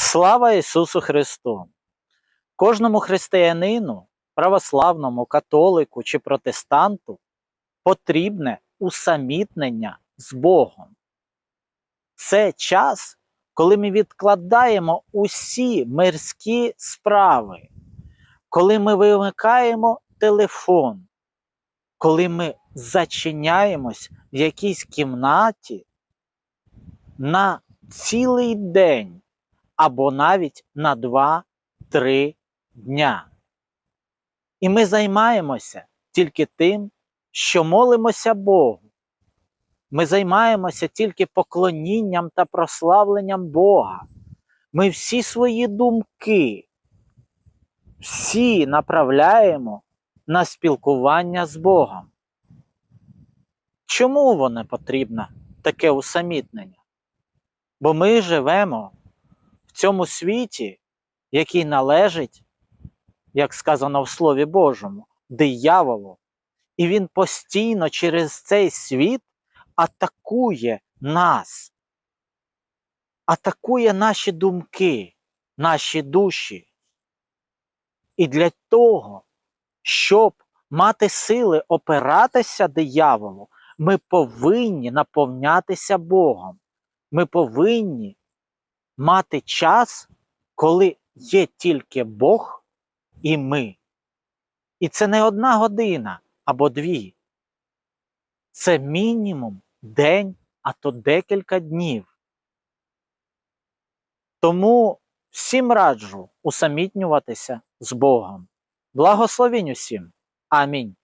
Слава Ісусу Христу! Кожному християнину, православному, католику чи протестанту потрібне усамітнення з Богом. Це час, коли ми відкладаємо усі мирські справи, коли ми вимикаємо телефон, коли ми зачиняємось в якійсь кімнаті на цілий день або навіть на 2-3 дня. І ми займаємося тільки тим, що молимося Богу. Ми займаємося тільки поклонінням та прославленням Бога. Ми всі свої думки, всі направляємо на спілкування з Богом. Чому воно потрібно таке усамітнення? Бо ми живемо цьому світі, який належить, як сказано в Слові Божому, дияволу. І він постійно через цей світ атакує нас, атакує наші думки, наші душі. І для того, щоб мати сили опиратися дияволу, ми повинні наповнятися Богом. Ми повинні мати час, коли є тільки Бог і ми. І це не одна година або дві. Це мінімум день, а то декілька днів. Тому всім раджу усамітнюватися з Богом. Благословінь усім. Амінь.